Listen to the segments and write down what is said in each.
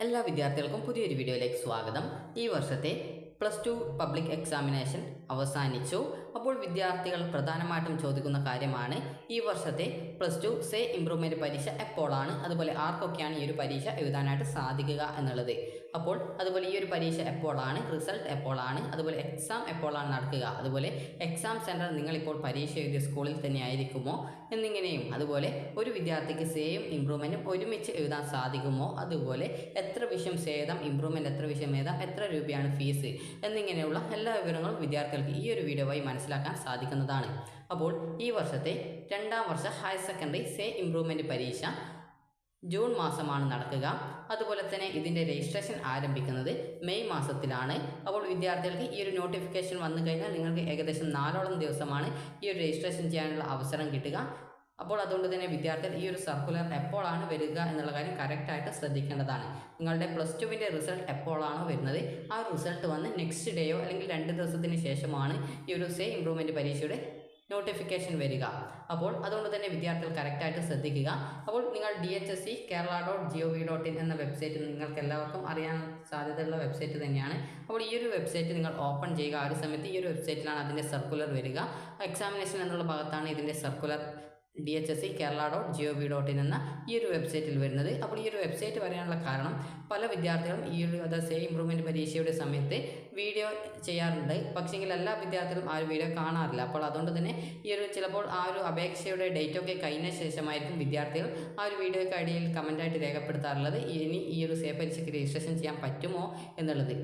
എല്ലാ വിദ്യാർത്ഥികൾക്കും പുതിയൊരു വീഡിയോയിലേക്ക് സ്വാഗതം. ഈ വർഷത്തെ പ്ലസ് ടു പബ്ലിക് എക്സാമിനേഷൻ അവസാനിച്ചു. അപ്പോൾ വിദ്യാർത്ഥികൾ പ്രധാനമായിട്ടും ചോദിക്കുന്ന കാര്യമാണ് ഈ വർഷത്തെ പ്ലസ് ടു സേ ഇംപ്രൂവ്മെന്റ് പരീക്ഷ എപ്പോഴാണ് അതുപോലെ ആർക്കൊക്കെയാണ് ഈ ഒരു പരീക്ഷ എഴുതാനായിട്ട് സാധിക്കുക എന്നുള്ളത്. അപ്പോൾ അതുപോലെ ഈ ഒരു പരീക്ഷ എപ്പോഴാണ് റിസൾട്ട് എപ്പോഴാണ് അതുപോലെ എക്സാം എപ്പോഴാണ് നടക്കുക? അതുപോലെ എക്സാം സെന്റർ നിങ്ങളിപ്പോൾ പരീക്ഷ എഴുതിയ സ്കൂളിൽ തന്നെ ആയിരിക്കുമോ? എന്നിങ്ങനെയും അതുപോലെ ഒരു വിദ്യാർത്ഥിക്ക് സേയും ഇമ്പ്രൂവ്മെന്റും ഒരുമിച്ച് എഴുതാൻ സാധിക്കുമോ? അതുപോലെ എത്ര വിഷയം സേതം ഇമ്പ്രൂവ്മെന്റ് എത്ര വിഷയം എഴുതാം എത്ര രൂപയാണ് ഫീസ് എന്നിങ്ങനെയുള്ള എല്ലാ വിവരങ്ങളും വിദ്യാർത്ഥികൾക്ക് ഈ ഒരു വീഡിയോ വഴി മനസ്സിലാക്കാൻ സാധിക്കുന്നതാണ്. അപ്പോൾ ഈ വർഷത്തെ രണ്ടാം വർഷ ഹയർ സെക്കൻഡറി സേ ഇംപ്രൂവ്മെന്റ് പരീക്ഷ ജൂൺ മാസമാണ് നടക്കുക. അതുപോലെ തന്നെ ഇതിന്റെ രജിസ്ട്രേഷൻ ആരംഭിക്കുന്നത് മെയ് മാസത്തിലാണ്. അപ്പോൾ വിദ്യാർത്ഥികൾക്ക് ഈ ഒരു നോട്ടിഫിക്കേഷൻ വന്നു കഴിഞ്ഞാൽ നിങ്ങൾക്ക് ഏകദേശം നാലോളം ദിവസമാണ് ഈ ഒരു രജിസ്ട്രേഷൻ ചെയ്യാനുള്ള അവസരം കിട്ടുക. അപ്പോൾ അതുകൊണ്ട് തന്നെ വിദ്യാർത്ഥികൾ ഈ ഒരു സർക്കുലർ എപ്പോഴാണ് വരിക എന്നുള്ള കാര്യം കറക്റ്റായിട്ട് ശ്രദ്ധിക്കേണ്ടതാണ്. നിങ്ങളുടെ പ്ലസ് ടുവിന്റെ റിസൾട്ട് എപ്പോഴാണോ വരുന്നത്? ആ റിസൾട്ട് വന്ന് നെക്സ്റ്റ് ഡേയോ അല്ലെങ്കിൽ രണ്ട് ദിവസത്തിന് ശേഷമാണ് ഈ ഒരു സേ ഇമ്പ്രൂവ്മെന്റ് പരീക്ഷയുടെ നോട്ടിഫിക്കേഷൻ വരിക. അപ്പോൾ അതുകൊണ്ട് തന്നെ വിദ്യാർത്ഥികൾ കറക്റ്റായിട്ട് ശ്രദ്ധിക്കുക. അപ്പോൾ നിങ്ങൾ D H S C Kerala dot G O V dot in എന്ന വെബ്സൈറ്റ് നിങ്ങൾക്ക് എല്ലാവർക്കും അറിയാൻ സാധ്യതയുള്ള വെബ്സൈറ്റ് തന്നെയാണ്. അപ്പോൾ ഈ ഒരു വെബ്സൈറ്റ് നിങ്ങൾ ഓപ്പൺ ചെയ്യുക. ആ ഒരു സമയത്ത് ഈ ഒരു വെബ്സൈറ്റിലാണ് അതിന്റെ സർക്കുലർ വരിക. എക്സാമിനേഷൻ എന്നുള്ള ഭാഗത്താണ് ഇതിന്റെ circular D H S C Kerala dot G O V dot in എന്ന ഈ ഒരു വെബ്സൈറ്റിൽ വരുന്നത്. അപ്പോൾ ഈ ഒരു വെബ്സൈറ്റ് വരാനുള്ള കാരണം പല വിദ്യാർത്ഥികളും ഈ ഒരു അതായത് സേ ഇമ്പ്രൂവ്മെന്റ് പരീക്ഷയുടെ സമയത്ത് വീഡിയോ ചെയ്യാറുണ്ട്. പക്ഷേങ്കിൽ എല്ലാ വിദ്യാർത്ഥികളും ആ ഒരു വീഡിയോ കാണാറില്ല. അപ്പോൾ അതുകൊണ്ട് തന്നെ ഈ ഒരു ചിലപ്പോൾ ആ ഒരു അപേക്ഷയുടെ ഡേറ്റ് ഒക്കെ കഴിഞ്ഞ ശേഷമായിരിക്കും വിദ്യാർത്ഥികൾ ആ ഒരു വീഡിയോയ്ക്ക് അടിയിൽ കമന്റായിട്ട് രേഖപ്പെടുത്താറുള്ളത്. ഇനി ഈ ഒരു സേ പരീക്ഷയ്ക്ക് രജിസ്ട്രേഷൻ ചെയ്യാൻ പറ്റുമോ എന്നുള്ളത്.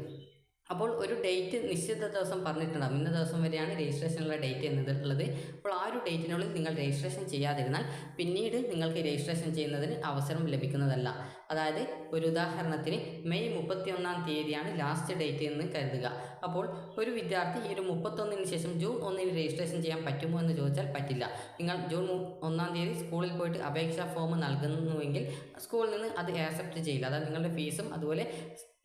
അപ്പോൾ ഒരു ഡേറ്റ് നിശ്ചിത ദിവസം പറഞ്ഞിട്ടുണ്ടാകും ഇന്ന ദിവസം വരെയാണ് രജിസ്ട്രേഷനുള്ള ഡേറ്റ് എന്നുള്ളത് അപ്പോൾ ആ ഒരു ഡേറ്റിനുള്ളിൽ നിങ്ങൾ രജിസ്ട്രേഷൻ ചെയ്യാതിരുന്നാൽ പിന്നീട് നിങ്ങൾക്ക് രജിസ്ട്രേഷൻ ചെയ്യുന്നതിന് അവസരം ലഭിക്കുന്നതല്ല. അതായത് ഒരു ഉദാഹരണത്തിന് മെയ് മുപ്പത്തിയൊന്നാം തീയതിയാണ് ലാസ്റ്റ് ഡേറ്റ് എന്ന് കരുതുക. അപ്പോൾ ഒരു വിദ്യാർത്ഥി ഈ ഒരു മുപ്പത്തൊന്നിന് ശേഷം ജൂൺ ഒന്നിന് രജിസ്ട്രേഷൻ ചെയ്യാൻ പറ്റുമോ എന്ന് ചോദിച്ചാൽ പറ്റില്ല. നിങ്ങൾ ജൂൺ ഒന്നാം തീയതി സ്കൂളിൽ പോയിട്ട് അപേക്ഷാ ഫോം നൽകുന്നുവെങ്കിൽ സ്കൂളിൽ നിന്ന് അത് ആക്സെപ്റ്റ് ചെയ്യില്ല. അതായത് നിങ്ങളുടെ ഫീസും അതുപോലെ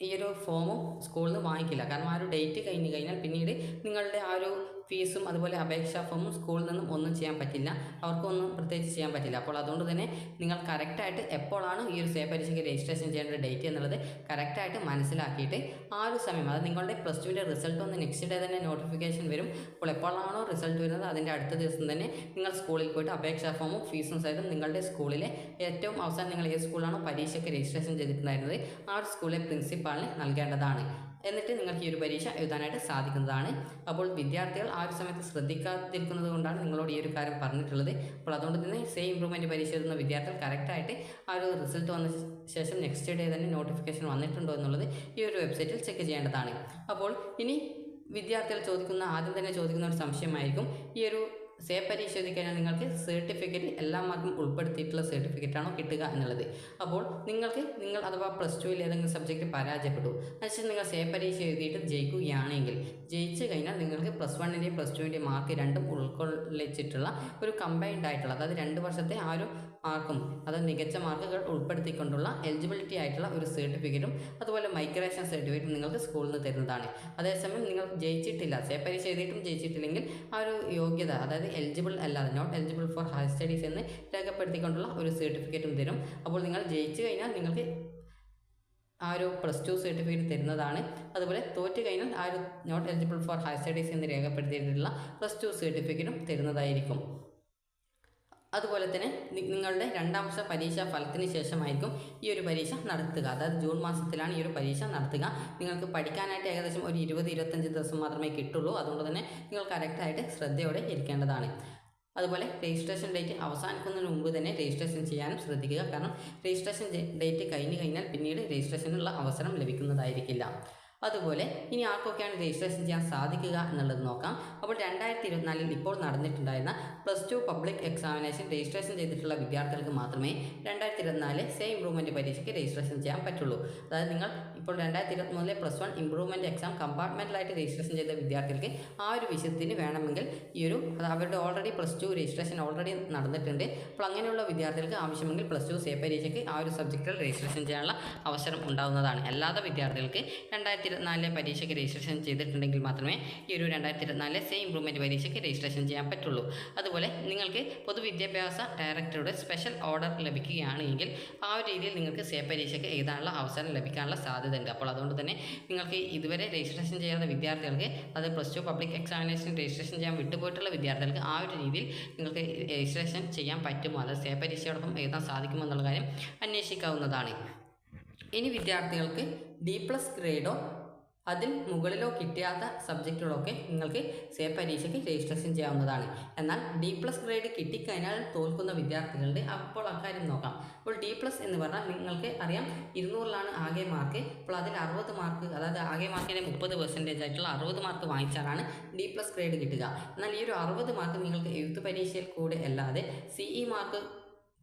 ഈ ഒരു ഫോമും സ്കൂളിൽ നിന്ന് വാങ്ങിക്കില്ല. കാരണം ആ ഒരു ഡേറ്റ് കഴിഞ്ഞ് കഴിഞ്ഞാൽ പിന്നീട് നിങ്ങളുടെ ആ ഒരു ഫീസും അതുപോലെ അപേക്ഷാ ഫോമും സ്കൂളിൽ നിന്നും ഒന്നും ചെയ്യാൻ പറ്റില്ല. അവർക്കൊന്നും പ്രത്യേകിച്ച് ചെയ്യാൻ പറ്റില്ല. അപ്പോൾ അതുകൊണ്ട് തന്നെ നിങ്ങൾ കറക്റ്റായിട്ട് എപ്പോഴാണ് ഈ ഒരു സേ പരീക്ഷയ്ക്ക് രജിസ്ട്രേഷൻ ചെയ്യേണ്ട ഡേറ്റ് എന്നുള്ളത് കറക്റ്റായിട്ട് മനസ്സിലാക്കിയിട്ട് ആ ഒരു സമയം അത് നിങ്ങളുടെ പ്ലസ് ടുവിന്റെ റിസൾട്ട് ഒന്ന് നെക്സ്റ്റ് ഡേ തന്നെ നോട്ടിഫിക്കേഷൻ വരും. അപ്പോൾ എപ്പോഴാണോ റിസൾട്ട് വരുന്നത് അതിന്റെ അടുത്ത ദിവസം തന്നെ നിങ്ങൾ സ്കൂളിൽ പോയിട്ട് അപേക്ഷാ ഫോമും ഫീസും സഹിതം നിങ്ങളുടെ സ്കൂളിലെ ഏറ്റവും അവസാനം നിങ്ങൾ ഏത് സ്കൂളാണോ പരീക്ഷയ്ക്ക് രജിസ്ട്രേഷൻ ചെയ്തിട്ടുണ്ടായിരുന്നത് ആ ഒരു സ്കൂളിലെ പ്രിൻസിപ്പാളിന് നൽകേണ്ടതാണ്. എന്നിട്ട് നിങ്ങൾക്ക് ഈ ഒരു പരീക്ഷ എഴുതാനായിട്ട് സാധിക്കുന്നതാണ്. അപ്പോൾ വിദ്യാർത്ഥികൾ ആ ഒരു സമയത്ത് ശ്രദ്ധിക്കാതിരിക്കുന്നത് കൊണ്ടാണ് നിങ്ങളോട് ഈ ഒരു കാര്യം പറഞ്ഞിട്ടുള്ളത്. അപ്പോൾ അതുകൊണ്ട് തന്നെ സെയിം ഇമ്പ്രൂവ്മെന്റ് പരീക്ഷ എഴുതുന്ന വിദ്യാർത്ഥികൾ കറക്റ്റായിട്ട് ആ ഒരു റിസൾട്ട് വന്ന ശേഷം നെക്സ്റ്റ് ഡേ തന്നെ നോട്ടിഫിക്കേഷൻ വന്നിട്ടുണ്ടോ എന്നുള്ളത് ഈ ഒരു വെബ്സൈറ്റിൽ ചെക്ക് ചെയ്യേണ്ടതാണ്. അപ്പോൾ ഇനി വിദ്യാർത്ഥികൾ ചോദിക്കുന്ന ആദ്യം തന്നെ ചോദിക്കുന്ന ഒരു സംശയമായിരിക്കും. ഈ ഒരു സേ പരീക്ഷ എഴുതി നിങ്ങൾക്ക് സർട്ടിഫിക്കറ്റ് എല്ലാ മാർക്കും ഉൾപ്പെടുത്തിയിട്ടുള്ള സർട്ടിഫിക്കറ്റാണോ കിട്ടുക എന്നുള്ളത്. അപ്പോൾ നിങ്ങൾക്ക് നിങ്ങൾ അഥവാ പ്ലസ് ടുവിൽ ഏതെങ്കിലും സബ്ജക്റ്റ് പരാജയപ്പെട്ടു. എന്നുവെച്ചാൽ നിങ്ങൾ സേ പരീക്ഷ എഴുതിയിട്ട് ജയിക്കുകയാണെങ്കിൽ ജയിച്ചു കഴിഞ്ഞാൽ നിങ്ങൾക്ക് പ്ലസ് വണ്ണിന്റെയും പ്ലസ് ടുവിന്റെയും മാർക്ക് രണ്ടും ഉൾക്കൊള്ളിച്ചിട്ടുള്ള ഒരു കമ്പൈൻഡ് ആയിട്ടുള്ള അതായത് രണ്ട് വർഷത്തെ ആ ഒരു മാർക്കും അത് മികച്ച മാർക്കുകൾ ഉൾപ്പെടുത്തിക്കൊണ്ടുള്ള എലിജിബിലിറ്റി ആയിട്ടുള്ള ഒരു സർട്ടിഫിക്കറ്റും അതുപോലെ മൈഗ്രേഷൻ സർട്ടിഫിക്കറ്റും നിങ്ങൾക്ക് സ്കൂളിൽ നിന്ന് തരുന്നതാണ്. അതേസമയം നിങ്ങൾ ജയിച്ചിട്ടില്ല സേ പരീക്ഷ എഴുതിയിട്ടും ജയിച്ചിട്ടില്ലെങ്കിൽ ആ ഒരു യോഗ്യത അതായത് എലിജിബിൾ അല്ലാതെ not eligible for higher studies എന്ന് രേഖപ്പെടുത്തിക്കൊണ്ടുള്ള ഒരു സർട്ടിഫിക്കറ്റും തരും. അപ്പോൾ നിങ്ങൾ ജയിച്ചു കഴിഞ്ഞാൽ നിങ്ങൾക്ക് ആ ഒരു പ്ലസ് ടു സർട്ടിഫിക്കറ്റ് തരുന്നതാണ്. അതുപോലെ തോറ്റ് കഴിഞ്ഞാൽ ആ ഒരു not eligible for higher studies എന്ന് രേഖപ്പെടുത്തിയിട്ടുള്ള പ്ലസ് ടു സർട്ടിഫിക്കറ്റും തരുന്നതായിരിക്കും. അതുപോലെ തന്നെ നിങ്ങളുടെ രണ്ടാം വർഷ പരീക്ഷാ ഫലത്തിന് ശേഷമായിരിക്കും ഈ ഒരു പരീക്ഷ നടത്തുക. അതായത് ജൂൺ മാസത്തിലാണ് ഈ ഒരു പരീക്ഷ നടത്തുക. നിങ്ങൾക്ക് പഠിക്കാനായിട്ട് ഏകദേശം ഒരു ഇരുപത് ഇരുപത്തഞ്ച് ദിവസം മാത്രമേ കിട്ടുള്ളൂ. അതുകൊണ്ട് തന്നെ നിങ്ങൾ കറക്റ്റായിട്ട് ശ്രദ്ധയോടെ ഇരിക്കേണ്ടതാണ്. അതുപോലെ രജിസ്ട്രേഷൻ ഡേറ്റ് അവസാനിക്കുന്നതിന് മുമ്പ് തന്നെ രജിസ്ട്രേഷൻ ചെയ്യാനും ശ്രദ്ധിക്കുക. കാരണം രജിസ്ട്രേഷൻ ഡേറ്റ് കഴിഞ്ഞ് കഴിഞ്ഞാൽ പിന്നീട് രജിസ്ട്രേഷനുള്ള അവസരം ലഭിക്കുന്നതായിരിക്കില്ല. അതുപോലെ ഇനി ആർക്കൊക്കെയാണ് രജിസ്ട്രേഷൻ ചെയ്യാൻ സാധിക്കുക എന്നുള്ളത് നോക്കാം. അപ്പോൾ രണ്ടായിരത്തി ഇരുപത്തിനാലിൽ ഇപ്പോൾ നടന്നിട്ടുണ്ടായിരുന്ന plus two public examination registration ചെയ്തിട്ടുള്ള വിദ്യാർത്ഥികൾക്ക് മാത്രമേ രണ്ടായിരത്തി ഇരുപത്തിനാല് സെയിം ഇംപ്രൂവ്മെന്റ് പരീക്ഷയ്ക്ക് രജിസ്ട്രേഷൻ ചെയ്യാൻ പറ്റുള്ളൂ. അതായത് നിങ്ങൾ ഇപ്പോൾ രണ്ടായിരത്തി ഇരുപത്തിമൂന്നിലെ പ്ലസ് വൺ ഇമ്പ്രൂവ്മെന്റ് എക്സാം കമ്പാർട്ട്മെന്റലായിട്ട് രജിസ്ട്രേഷൻ ചെയ്ത വിദ്യാർത്ഥികൾക്ക് ആ ഒരു വിഷയത്തിന് വേണമെങ്കിൽ ഈ ഒരു അവരുടെ already plus two registration already നടന്നിട്ടുണ്ട്. അപ്പോൾ അങ്ങനെയുള്ള വിദ്യാർത്ഥികൾക്ക് ആവശ്യമെങ്കിൽ പ്ലസ് ടു സേ പരീക്ഷയ്ക്ക് ആ ഒരു സബ്ജക്റ്റിൽ രജിസ്ട്രേഷൻ ചെയ്യാനുള്ള അവസരം ഉണ്ടാകുന്നതാണ് അല്ലാതെ വിദ്യാർത്ഥികൾക്ക് രണ്ടായിരത്തി ഇരുപത്തിനാലിലെ പരീക്ഷയ്ക്ക് രജിസ്ട്രേഷൻ ചെയ്തിട്ടുണ്ടെങ്കിൽ മാത്രമേ ഈ ഒരു രണ്ടായിരത്തി ഇരുപത്തിനാലിലെ സേ ഇമ്പ്രൂവ്മെന്റ് പരീക്ഷയ്ക്ക് രജിസ്ട്രേഷൻ ചെയ്യാൻ പറ്റുള്ളൂ. അതുപോലെ നിങ്ങൾക്ക് പൊതുവിദ്യാഭ്യാസ ഡയറക്ടറുടെ സ്പെഷ്യൽ ഓർഡർ ലഭിക്കുകയാണെങ്കിൽ ആ ഒരു രീതിയിൽ നിങ്ങൾക്ക് സേ പരീക്ഷയ്ക്ക് എഴുതാനുള്ള അവസരം ലഭിക്കാനുള്ള സാധ്യതയുണ്ട്. അപ്പോൾ അതുകൊണ്ട് തന്നെ നിങ്ങൾക്ക് ഇതുവരെ രജിസ്ട്രേഷൻ ചെയ്യാത്ത വിദ്യാർത്ഥികൾക്ക് അത് plus two public examination registration ചെയ്യാൻ വിട്ടുപോയിട്ടുള്ള വിദ്യാർത്ഥികൾക്ക് ആ ഒരു രീതിയിൽ നിങ്ങൾക്ക് രജിസ്ട്രേഷൻ ചെയ്യാൻ പറ്റുമോ? അത് സേ പരീക്ഷയോടൊപ്പം എഴുതാൻ സാധിക്കുമോ എന്നുള്ള കാര്യം അന്വേഷിക്കാവുന്നതാണ്. ഇനി വിദ്യാർത്ഥികൾക്ക് ഡി പ്ലസ് ഗ്രേഡോ അതിൽ മുകളിലോ കിട്ടാത്ത സബ്ജക്റ്റുകളൊക്കെ നിങ്ങൾക്ക് സേ പരീക്ഷയ്ക്ക് രജിസ്ട്രേഷൻ ചെയ്യാവുന്നതാണ്. എന്നാൽ ഡി പ്ലസ് ഗ്രേഡ് കിട്ടിക്കഴിഞ്ഞാൽ തോൽക്കുന്ന വിദ്യാർത്ഥികളുടെ അപ്പോൾ അക്കാര്യം നോക്കാം. അപ്പോൾ ഡി പ്ലസ് എന്ന് പറഞ്ഞാൽ നിങ്ങൾക്ക് അറിയാം ഇരുന്നൂറിലാണ് ആകെ മാർക്ക് അപ്പോൾ അതിൽ അറുപത് മാർക്ക് അതായത് ആകെ മാർക്കിന്റെ മുപ്പത് പെർസെന്റേജ് ആയിട്ടുള്ള അറുപത് മാർക്ക് വാങ്ങിച്ചാലാണ് ഡി പ്ലസ് ഗ്രേഡ് കിട്ടുക. എന്നാൽ ഈ ഒരു അറുപത് മാർക്ക് നിങ്ങൾക്ക് എഴുത്ത് പരീക്ഷയിൽ കൂടെ അല്ലാതെ സി ഇ മാർക്ക്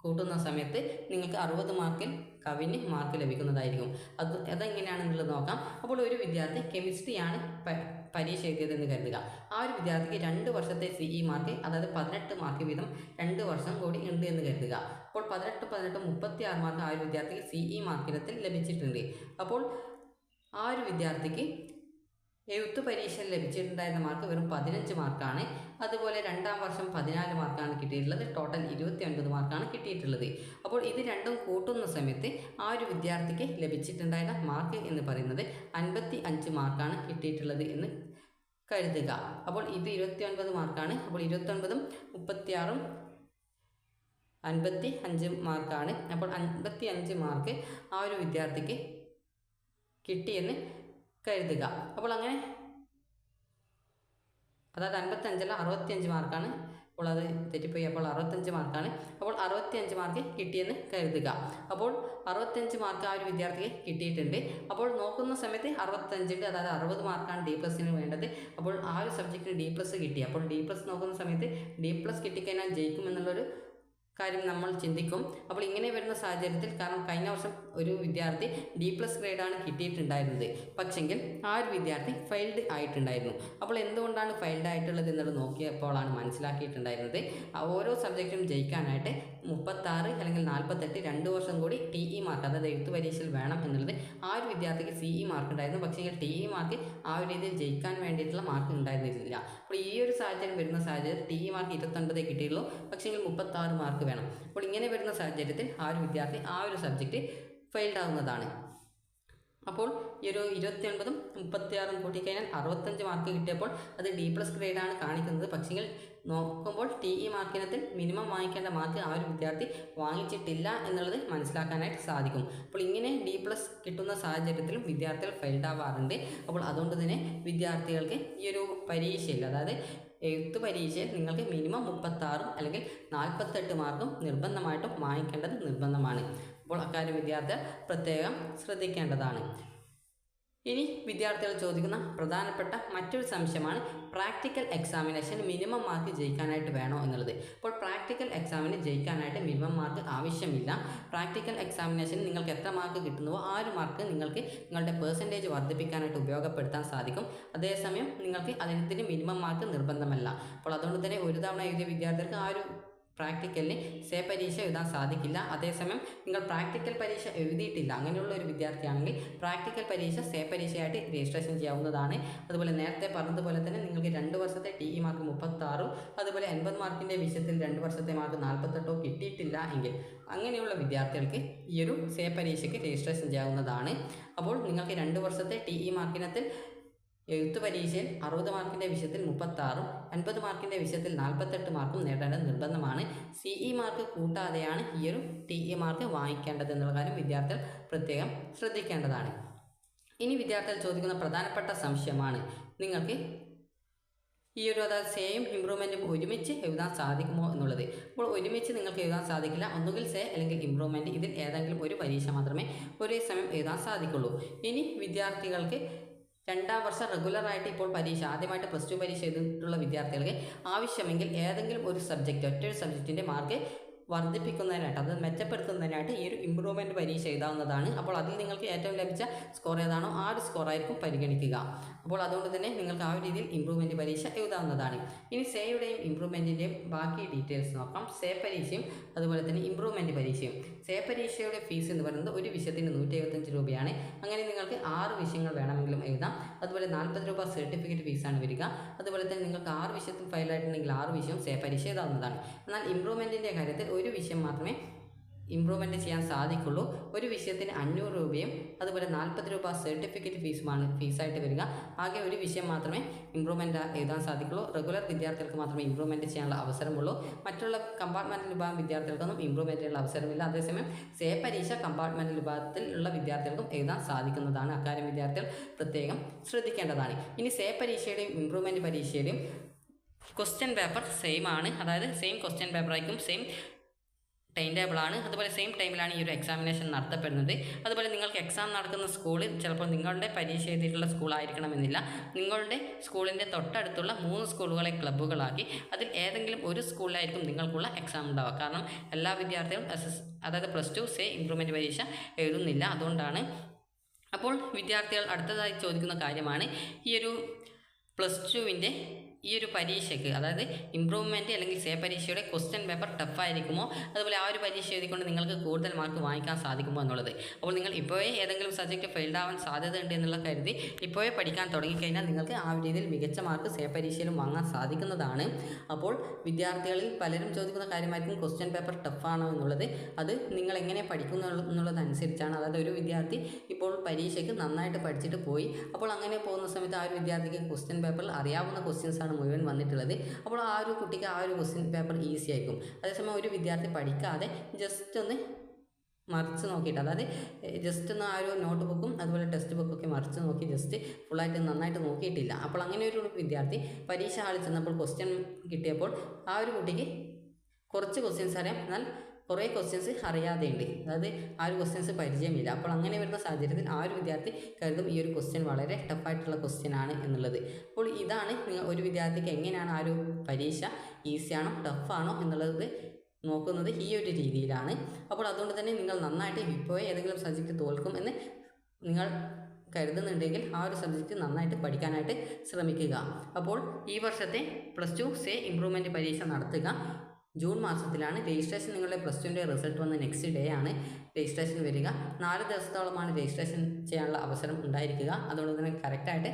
കൂട്ടുന്ന സമയത്ത് നിങ്ങൾക്ക് അറുപത് മാർക്കിൽ കവിന് മാർക്ക് ലഭിക്കുന്നതായിരിക്കും. അത് അതെങ്ങനെയാണെന്നുള്ളത് നോക്കാം. അപ്പോൾ ഒരു വിദ്യാർത്ഥി കെമിസ്ട്രിയാണ് പരീക്ഷ എഴുതിയതെന്ന് കരുതുക. ആ ഒരു വിദ്യാർത്ഥിക്ക് രണ്ട് വർഷത്തെ സി ഇ മാർക്ക് അതായത് പതിനെട്ട് മാർക്ക് വീതം രണ്ട് വർഷം കൂടി ഉണ്ട് എന്ന് കരുതുക. അപ്പോൾ പതിനെട്ട് പതിനെട്ട് മുപ്പത്തി ആറ് മാർക്ക് ആ ഒരു വിദ്യാർത്ഥിക്ക് സി ഇ മാർക്കിനത്തിൽ ലഭിച്ചിട്ടുണ്ട്. അപ്പോൾ ആ ഒരു വിദ്യാർത്ഥിക്ക് എഴുത്ത് പരീക്ഷയിൽ ലഭിച്ചിട്ടുണ്ടായിരുന്ന മാർക്ക് വെറും പതിനഞ്ച് മാർക്കാണ് അതുപോലെ രണ്ടാം വർഷം പതിനാല് മാർക്കാണ് കിട്ടിയിട്ടുള്ളത്. ടോട്ടൽ ഇരുപത്തി ഒൻപത് മാർക്കാണ് കിട്ടിയിട്ടുള്ളത്. അപ്പോൾ ഇത് രണ്ടും കൂട്ടുന്ന സമയത്ത് ആ ഒരു വിദ്യാർത്ഥിക്ക് ലഭിച്ചിട്ടുണ്ടായിരുന്ന മാർക്ക് എന്ന് പറയുന്നത് അൻപത്തി അഞ്ച് മാർക്കാണ് കിട്ടിയിട്ടുള്ളത് എന്ന് കരുതുക. അപ്പോൾ ഇത് ഇരുപത്തി ഒൻപത് മാർക്കാണ് അപ്പോൾ ഇരുപത്തൊൻപതും മുപ്പത്തിയാറും അൻപത്തി അഞ്ച് മാർക്കാണ് അപ്പോൾ അൻപത്തി അഞ്ച് മാർക്ക് ആ ഒരു വിദ്യാർത്ഥിക്ക് കിട്ടിയെന്ന് കരുതുക. അപ്പോൾ അങ്ങനെ അതായത് അൻപത്തഞ്ചല്ല അറുപത്തിയഞ്ച് മാർക്കാണ്. അപ്പോൾ അത് തെറ്റിപ്പോയി. അപ്പോൾ അറുപത്തഞ്ച് മാർക്കാണ്. അപ്പോൾ അറുപത്തിയഞ്ച് മാർക്ക് കിട്ടിയെന്ന് കരുതുക. അപ്പോൾ അറുപത്തഞ്ച് മാർക്ക് ആ ഒരു വിദ്യാർത്ഥിക്ക് കിട്ടിയിട്ടുണ്ട്. അപ്പോൾ നോക്കുന്ന സമയത്ത് അറുപത്തഞ്ചിന്റെ അതായത് അറുപത് മാർക്കാണ് ഡി പ്ലസിന് വേണ്ടത്. അപ്പോൾ ആ ഒരു സബ്ജക്റ്റിന് ഡി പ്ലസ് കിട്ടി. അപ്പോൾ ഡി പ്ലസ് നോക്കുന്ന സമയത്ത് ഡി പ്ലസ് കിട്ടിക്കഴിഞ്ഞാൽ ജയിക്കുമെന്നുള്ളൊരു കാര്യം നമ്മൾ ചിന്തിക്കും. അപ്പോൾ ഇങ്ങനെ വരുന്ന സാഹചര്യത്തിൽ കാരണം കഴിഞ്ഞ വർഷം ഒരു വിദ്യാർത്ഥി ഡി പ്ലസ് ഗ്രേഡാണ് കിട്ടിയിട്ടുണ്ടായിരുന്നത്. പക്ഷെങ്കിൽ ആ ഒരു വിദ്യാർത്ഥി ഫെയിൽഡ് ആയിട്ടുണ്ടായിരുന്നു. അപ്പോൾ എന്തുകൊണ്ടാണ് ഫെയിൽഡ് ആയിട്ടുള്ളത് എന്നുള്ളത് നോക്കിയപ്പോഴാണ് മനസ്സിലാക്കിയിട്ടുണ്ടായിരുന്നത്. ഓരോ സബ്ജക്റ്റും ജയിക്കാനായിട്ട് മുപ്പത്താറ് അല്ലെങ്കിൽ നാൽപ്പത്തെട്ട് രണ്ട് വർഷം കൂടി ടി ഇ മാർക്ക് അതായത് എഴുത്ത് പരീക്ഷയിൽ വേണം എന്നുള്ളത് ആ ഒരു വിദ്യാർത്ഥിക്ക് സി ഇ മാർക്ക് ഉണ്ടായിരുന്നു. പക്ഷേ ടി ഇ മാർക്ക് ആ ഒരു രീതിയിൽ ജയിക്കാൻ വേണ്ടിയിട്ടുള്ള മാർക്ക് ഉണ്ടായിരുന്നില്ല. അപ്പോൾ ഈ ഒരു സാഹചര്യം വരുന്ന സാഹചര്യത്തിൽ ടി ഇ മാർക്ക് ഇരുപത്തൊൻപതേ കിട്ടിയുള്ളൂ പക്ഷേങ്കിൽ മുപ്പത്താറ് മാർക്ക് വേണം. അപ്പോൾ ഇങ്ങനെ വരുന്ന സാഹചര്യത്തിൽ ആ ഒരു വിദ്യാർത്ഥി ആ ഒരു സബ്ജക്റ്റ് ഫെയിൽഡ് ആവുന്നതാണ്. അപ്പോൾ ഈ ഒരു ഇരുപത്തി ഒൻപതും മുപ്പത്തിയാറും കൂട്ടിക്കഴിഞ്ഞാൽ അറുപത്തഞ്ച് മാർക്ക് കിട്ടിയപ്പോൾ അത് ഡി പ്ലസ് ഗ്രേഡാണ് കാണിക്കുന്നത്. പക്ഷെങ്കിൽ നോക്കുമ്പോൾ ടി ഇ മാർക്കിനത്തിൽ മിനിമം വാങ്ങിക്കേണ്ട മാർക്ക് ആ ഒരു വിദ്യാർത്ഥി വാങ്ങിച്ചിട്ടില്ല എന്നുള്ളത് മനസ്സിലാക്കാനായിട്ട് സാധിക്കും. അപ്പോൾ ഇങ്ങനെ ഡി പ്ലസ് കിട്ടുന്ന സാഹചര്യത്തിലും വിദ്യാർത്ഥികൾ ഫെയിൽഡ് ആവാറുണ്ട്. അപ്പോൾ അതുകൊണ്ട് തന്നെ വിദ്യാർത്ഥികൾക്ക് ഈ ഒരു പരീക്ഷയിൽ അതായത് എഴുത്ത് പരീക്ഷയിൽ നിങ്ങൾക്ക് മിനിമം മുപ്പത്താറും അല്ലെങ്കിൽ നാൽപ്പത്തെട്ട് മാർക്കും നിർബന്ധമായിട്ടും വാങ്ങിക്കേണ്ടത് നിർബന്ധമാണ്. അപ്പോൾ അക്കാര്യം വിദ്യാർത്ഥികൾ പ്രത്യേകം ശ്രദ്ധിക്കേണ്ടതാണ്. ഇനി വിദ്യാർത്ഥികൾ ചോദിക്കുന്ന പ്രധാനപ്പെട്ട മറ്റൊരു സംശയമാണ് പ്രാക്ടിക്കൽ എക്സാമിനേഷൻ മിനിമം മാർക്ക് ജയിക്കാനായിട്ട് വേണോ എന്നുള്ളത്. അപ്പോൾ പ്രാക്ടിക്കൽ എക്സാമിന് ജയിക്കാനായിട്ട് മിനിമം മാർക്ക് ആവശ്യമില്ല. പ്രാക്ടിക്കൽ എക്സാമിനേഷൻ നിങ്ങൾക്ക് എത്ര മാർക്ക് കിട്ടുന്നുവോ ആ ഒരു മാർക്ക് നിങ്ങൾക്ക് നിങ്ങളുടെ പേഴ്സന്റേജ് വർദ്ധിപ്പിക്കാനായിട്ട് ഉപയോഗപ്പെടുത്താൻ സാധിക്കും. അതേസമയം നിങ്ങൾക്ക് അതിന് മിനിമം മാർക്ക് നിർബന്ധമല്ല. അപ്പോൾ അതുകൊണ്ട് തന്നെ ഒരു തവണ എഴുതിയ വിദ്യാർത്ഥികൾക്ക് ആ ഒരു പ്രാക്ടിക്കലിന് സേ പരീക്ഷ എഴുതാൻ സാധിക്കില്ല. അതേസമയം നിങ്ങൾ പ്രാക്ടിക്കൽ പരീക്ഷ എഴുതിയിട്ടില്ല. അങ്ങനെയുള്ള ഒരു വിദ്യാർത്ഥിയാണെങ്കിൽ പ്രാക്ടിക്കൽ പരീക്ഷ സേ പരീക്ഷയായിട്ട് രജിസ്ട്രേഷൻ ചെയ്യാവുന്നതാണ്. അതുപോലെ നേരത്തെ പറഞ്ഞതുപോലെ തന്നെ നിങ്ങൾക്ക് രണ്ട് വർഷത്തെ ടി ഇ മാർക്ക് മുപ്പത്താറും അതുപോലെ എൺപത് മാർക്കിന്റെ വിഷയത്തിൽ രണ്ട് വർഷത്തെ മാർക്ക് നാൽപ്പത്തെട്ടോ കിട്ടിയിട്ടില്ല എങ്കിൽ അങ്ങനെയുള്ള വിദ്യാർത്ഥികൾക്ക് ഈ ഒരു സേ പരീക്ഷയ്ക്ക് രജിസ്ട്രേഷൻ ചെയ്യാവുന്നതാണ്. അപ്പോൾ നിങ്ങൾക്ക് രണ്ട് വർഷത്തെ ടി ഇ മാർക്കിനത്തിൽ എഴുത്ത് പരീക്ഷയിൽ അറുപത് മാർക്കിന്റെ വിഷയത്തിൽ മുപ്പത്താറും അൻപത് മാർക്കിന്റെ വിഷയത്തിൽ നാൽപ്പത്തെട്ട് മാർക്കും നേടേണ്ടത് നിർബന്ധമാണ്. സി ഇ മാർക്ക് കൂട്ടാതെയാണ് ഈ ഒരു ടി ഇ മാർക്ക് വാങ്ങിക്കേണ്ടത് എന്നുള്ള കാര്യം വിദ്യാർത്ഥികൾ പ്രത്യേകം ശ്രദ്ധിക്കേണ്ടതാണ്. ഇനി വിദ്യാർത്ഥികൾ ചോദിക്കുന്ന പ്രധാനപ്പെട്ട സംശയമാണ്. നിങ്ങൾക്ക് ഈ ഒരു അതായത് സെയിം ഇമ്പ്രൂവ്മെന്റും ഒരുമിച്ച് എഴുതാൻ സാധിക്കുമോ എന്നുള്ളത്. അപ്പോൾ ഒരുമിച്ച് നിങ്ങൾക്ക് എഴുതാൻ സാധിക്കില്ല. ഒന്നുകിൽ സേ അല്ലെങ്കിൽ ഇമ്പ്രൂവ്മെന്റ് ഇതിൽ ഏതെങ്കിലും ഒരു പരീക്ഷ മാത്രമേ ഒരേ സമയം എഴുതാൻ സാധിക്കുള്ളൂ. ഇനി വിദ്യാർത്ഥികൾക്ക് രണ്ടാം വർഷം റെഗുലറായിട്ട് ഇപ്പോൾ പരീക്ഷ ആദ്യമായിട്ട് പ്ലസ് ടു പരീക്ഷ ചെയ്തിട്ടുള്ള വിദ്യാർത്ഥികൾക്ക് ആവശ്യമെങ്കിൽ ഏതെങ്കിലും ഒരു സബ്ജക്റ്റ് ഒറ്റൊരു സബ്ജക്റ്റിന്റെ മാർക്ക് വർദ്ധിപ്പിക്കുന്നതിനായിട്ട് അത് ഒരു ഇമ്പ്രൂവ്മെന്റ് പരീക്ഷ എഴുതാവുന്നതാണ്. അപ്പോൾ അതിൽ നിങ്ങൾക്ക് ഏറ്റവും ലഭിച്ച സ്കോർ ഏതാണോ ആ ഒരു സ്കോറായിരിക്കും പരിഗണിക്കുക. അപ്പോൾ അതുകൊണ്ട് തന്നെ നിങ്ങൾക്ക് ആ ഒരു രീതിയിൽ ഇമ്പ്രൂവ്മെന്റ് പരീക്ഷ എഴുതാവുന്നതാണ്. ഇനി സേയുടെയും ഇമ്പ്രൂവ്മെന്റിന്റെയും ബാക്കി ഡീറ്റെയിൽസ് നോക്കാം. സേ പരീക്ഷയും അതുപോലെ തന്നെ ഇമ്പ്രൂവ്മെന്റ് പരീക്ഷയും. സേ പരീക്ഷയുടെ ഫീസ് എന്ന് പറയുന്നത് ഒരു വിഷയത്തിന് നൂറ്റി എഴുപത്തഞ്ച് രൂപയാണ്. അങ്ങനെ നിങ്ങൾക്ക് ആറ് വിഷയങ്ങൾ വേണമെങ്കിലും എഴുതാം. അതുപോലെ നാൽപ്പത് രൂപ സർട്ടിഫിക്കറ്റ് ഫീസാണ് വരിക. അതുപോലെ തന്നെ നിങ്ങൾക്ക് ആറ് വിഷയത്തിൽ ഫയലായിട്ടുണ്ടെങ്കിൽ ആറ് വിഷയം സേ പരീക്ഷ എഴുതാവുന്നതാണ്. എന്നാൽ ഇമ്പ്രൂവ്മെന്റിന്റെ കാര്യത്തിൽ ഒരു വിഷയം മാത്രമേ ഇമ്പ്രൂവ്മെന്റ് ചെയ്യാൻ സാധിക്കുള്ളൂ. ഒരു വിഷയത്തിന് അഞ്ഞൂറ് രൂപയും അതുപോലെ നാൽപ്പത് രൂപ സർട്ടിഫിക്കറ്റ് ഫീസുമാണ് ഫീസായിട്ട് വരിക. ആകെ ഒരു വിഷയം മാത്രമേ ഇമ്പ്രൂവ്മെന്റ് എഴുതാൻ സാധിക്കുള്ളൂ. റെഗുലർ വിദ്യാർത്ഥികൾക്ക് മാത്രമേ ഇമ്പ്രൂവ്മെന്റ് ചെയ്യാനുള്ള അവസരമുള്ളൂ. മറ്റുള്ള കമ്പാർട്ട്മെന്റൽ വിഭാഗം വിദ്യാർത്ഥികൾക്കൊന്നും ഇമ്പ്രൂവ്മെന്റ് ചെയ്യാനുള്ള അവസരമില്ല. അതേസമയം സേ പരീക്ഷ കമ്പാർട്ട്മെന്റൽ വിഭാഗത്തിലുള്ള വിദ്യാർത്ഥികൾക്കും എഴുതാൻ സാധിക്കുന്നതാണ്. അക്കാര്യം വിദ്യാർത്ഥികൾ പ്രത്യേകം ശ്രദ്ധിക്കേണ്ടതാണ്. ഇനി സേ പരീക്ഷയുടെയും ഇമ്പ്രൂവ്മെന്റ് പരീക്ഷയുടെയും ക്വസ്റ്റ്യൻ പേപ്പർ സെയിം ആണ്. അതായത് സെയിം ക്വസ്റ്റ്യൻ പേപ്പർ ആയിരിക്കും സെയിം ടൈം ടേബിളാണ് അതുപോലെ സെയിം ടൈമിലാണ് ഈ ഒരു എക്സാമിനേഷൻ നടത്തപ്പെടുന്നത്. അതുപോലെ നിങ്ങൾക്ക് എക്സാം നടക്കുന്ന സ്കൂൾ ചിലപ്പോൾ നിങ്ങളുടെ പരീക്ഷ എഴുതിയിട്ടുള്ള സ്കൂളായിരിക്കണമെന്നില്ല നിങ്ങളുടെ സ്കൂളിന്റെ തൊട്ടടുത്തുള്ള മൂന്ന് സ്കൂളുകളെ ക്ലബ്ബുകളാക്കി അതിൽ ഏതെങ്കിലും ഒരു സ്കൂളിലായിരിക്കും നിങ്ങൾക്കുള്ള എക്സാം ഉണ്ടാവുക. കാരണം എല്ലാ വിദ്യാർത്ഥികളും എസ് എസ് അതായത് പ്ലസ് ടു സേ ഇമ്പ്രൂവ്മെന്റ് പരീക്ഷ എഴുതുന്നില്ല. അതുകൊണ്ടാണ് അപ്പോൾ വിദ്യാർത്ഥികൾ അടുത്തതായി ചോദിക്കുന്ന കാര്യമാണ്. ഈ ഒരു പ്ലസ് ടുവിന്റെ ഈ ഒരു പരീക്ഷയ്ക്ക് അതായത് ഇമ്പ്രൂവ്മെന്റ് അല്ലെങ്കിൽ സേ പരീക്ഷയുടെ ക്വസ്റ്റ്യൻ പേപ്പർ ടഫായിരിക്കുമോ അതുപോലെ ആ ഒരു പരീക്ഷ എഴുതിക്കൊണ്ട് നിങ്ങൾക്ക് കൂടുതൽ മാർക്ക് വാങ്ങിക്കാൻ സാധിക്കുമോ എന്നുള്ളത്. അപ്പോൾ നിങ്ങൾ ഇപ്പോഴേ ഏതെങ്കിലും സബ്ജക്റ്റ് ഫെയിൽഡ് ആവാൻ സാധ്യതയുണ്ട് എന്നുള്ള കരുതി ഇപ്പോഴേ പഠിക്കാൻ തുടങ്ങിക്കഴിഞ്ഞാൽ നിങ്ങൾക്ക് ആ രീതിയിൽ മികച്ച മാർക്ക് സേ പരീക്ഷയിലും വാങ്ങാൻ സാധിക്കുന്നതാണ്. അപ്പോൾ വിദ്യാർത്ഥികളിൽ പലരും ചോദിക്കുന്ന കാര്യമായിരിക്കും ക്വസ്റ്റ്യൻ പേപ്പർ ടഫാണോ എന്നുള്ളത്. അത് നിങ്ങൾ എങ്ങനെ പഠിക്കുന്നു എന്നുള്ളതനുസരിച്ചാണ്. അതായത് ഒരു വിദ്യാർത്ഥി ഇപ്പോൾ പരീക്ഷയ്ക്ക് നന്നായിട്ട് പഠിച്ചിട്ട് പോയി. അപ്പോൾ അങ്ങനെ പോകുന്ന സമയത്ത് ആ ഒരു വിദ്യാർത്ഥിക്ക് ക്വസ്റ്റ്യൻ പേപ്പറിൽ അറിയാവുന്ന ക്വസ്റ്റ്യൻസ് ആണ് മുഴുവൻ വന്നിട്ടുള്ളത്. അപ്പോൾ ആ ഒരു കുട്ടിക്ക് ആ ഒരു ക്വസ്റ്റ്യൻ പേപ്പർ ഈസി ആയിരിക്കും. അതേസമയം ഒരു വിദ്യാർത്ഥി പഠിക്കാതെ ജസ്റ്റ് ഒന്ന് മറിച്ച് നോക്കിയിട്ട് അതായത് ജസ്റ്റ് ഒന്ന് ആ ഒരു നോട്ട് ബുക്കും അതുപോലെ ടെക്സ്റ്റ് ബുക്കൊക്കെ മറിച്ച് നോക്കി ജസ്റ്റ് ഫുള്ളായിട്ട് നന്നായിട്ട് നോക്കിയിട്ടില്ല. അപ്പോൾ അങ്ങനെ ഒരു വിദ്യാർത്ഥി പരീക്ഷ ഹാളിൽ ചെന്നപ്പോൾ ക്വസ്റ്റ്യൻ കിട്ടിയപ്പോൾ ആ ഒരു കുട്ടിക്ക് കുറച്ച് ക്വസ്റ്റ്യൻസ് അറിയാം. എന്നാൽ കുറേ ക്വസ്റ്റ്യൻസ് അറിയാതെയുണ്ട്. അതായത് ആ ഒരു ക്വസ്റ്റ്യൻസ് പരിചയമില്ല. അപ്പോൾ അങ്ങനെ വരുന്ന സാഹചര്യത്തിൽ ആ ഒരു വിദ്യാർത്ഥി കരുതും ഈ ഒരു ക്വസ്റ്റ്യൻ വളരെ ടഫായിട്ടുള്ള ക്വസ്റ്റ്യൻ ആണ് എന്നുള്ളത്. അപ്പോൾ ഇതാണ് ഒരു വിദ്യാർത്ഥിക്ക് എങ്ങനെയാണ് ആ ഒരു പരീക്ഷ ഈസിയാണോ ടഫാണോ എന്നുള്ളത് നോക്കുന്നത് ഈ ഒരു രീതിയിലാണ്. അപ്പോൾ അതുകൊണ്ട് തന്നെ നിങ്ങൾ നന്നായിട്ട് ഇപ്പോൾ ഏതെങ്കിലും സബ്ജക്റ്റ് തോൽക്കും എന്ന് നിങ്ങൾ കരുതുന്നുണ്ടെങ്കിൽ ആ ഒരു സബ്ജക്റ്റ് നന്നായിട്ട് പഠിക്കാനായിട്ട് ശ്രമിക്കുക. അപ്പോൾ ഈ വർഷത്തെ പ്ലസ് ടു സേ ഇമ്പ്രൂവ്മെന്റ് പരീക്ഷ നടത്തുക. ജൂൺ മാസത്തിലാണ് രജിസ്ട്രേഷൻ നിങ്ങളുടെ പ്ലസ് ടുവിന്റെ റിസൾട്ട് വന്ന നെക്സ്റ്റ് ഡേ ആണ് രജിസ്ട്രേഷൻ വരിക. നാല് ദിവസത്തോളമാണ് രജിസ്ട്രേഷൻ ചെയ്യാനുള്ള അവസരം ഉണ്ടായിരിക്കുക. അതുകൊണ്ട് തന്നെ കറക്റ്റായിട്ട്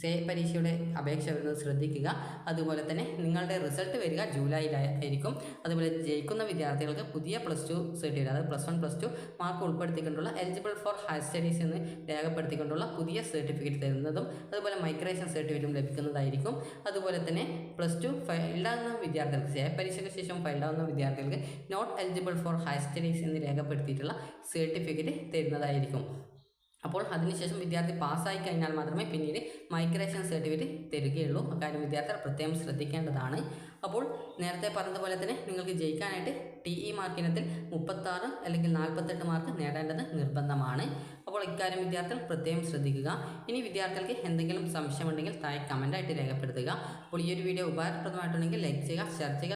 സേ പരീക്ഷയുടെ അപേക്ഷ വരുന്നത് ശ്രദ്ധിക്കുക. അതുപോലെ തന്നെ നിങ്ങളുടെ റിസൾട്ട് വരിക ജൂലൈയിലായിരിക്കും. അതുപോലെ ജയിക്കുന്ന വിദ്യാർത്ഥികൾക്ക് പുതിയ പ്ലസ് ടു സർട്ടിഫിക്കറ്റ് അതായത് plus one plus two mark ഉൾപ്പെടുത്തിക്കൊണ്ടുള്ള eligible for higher studies എന്ന് രേഖപ്പെടുത്തിക്കൊണ്ടുള്ള പുതിയ സർട്ടിഫിക്കറ്റ് തരുന്നതും അതുപോലെ മൈഗ്രേഷൻ സർട്ടിഫിക്കറ്റും ലഭിക്കുന്നതായിരിക്കും. അതുപോലെ തന്നെ പ്ലസ് ടു ഫൈൽഡാകുന്ന വിദ്യാർത്ഥികൾക്ക് സേ പരീക്ഷയ്ക്ക് ശേഷം ഫൈൽഡാകുന്ന വിദ്യാർത്ഥികൾക്ക് not eligible for higher studies എന്ന് രേഖപ്പെടുത്തിയിട്ടുള്ള സർട്ടിഫിക്കറ്റ് തരുന്നതായിരിക്കും. അപ്പോൾ അതിനുശേഷം വിദ്യാർത്ഥി പാസ്സായി കഴിഞ്ഞാൽ മാത്രമേ പിന്നീട് മൈഗ്രേഷൻ സർട്ടിഫിക്കറ്റ് തരികയുള്ളൂ. അക്കാര്യം വിദ്യാർത്ഥികൾ പ്രത്യേകം ശ്രദ്ധിക്കേണ്ടതാണ്. അപ്പോൾ നേരത്തെ പറഞ്ഞതുപോലെ തന്നെ നിങ്ങൾക്ക് ജയിക്കാനായിട്ട് ടി ഇ മാർക്കിനത്തിൽ മുപ്പത്താറ് അല്ലെങ്കിൽ നാൽപ്പത്തെട്ട് മാർക്ക് നേടേണ്ടത് നിർബന്ധമാണ്. അപ്പോൾ ഇക്കാര്യം വിദ്യാർത്ഥികൾ പ്രത്യേകം ശ്രദ്ധിക്കുക. ഇനി വിദ്യാർത്ഥികൾക്ക് എന്തെങ്കിലും സംശയമുണ്ടെങ്കിൽ താഴെ കമന്റായിട്ട് രേഖപ്പെടുത്തുക. അപ്പോൾ ഈ ഒരു വീഡിയോ ഉപകാരപ്രദമായിട്ടുണ്ടെങ്കിൽ ലൈക്ക് ചെയ്യുക ഷെയർ ചെയ്യുക.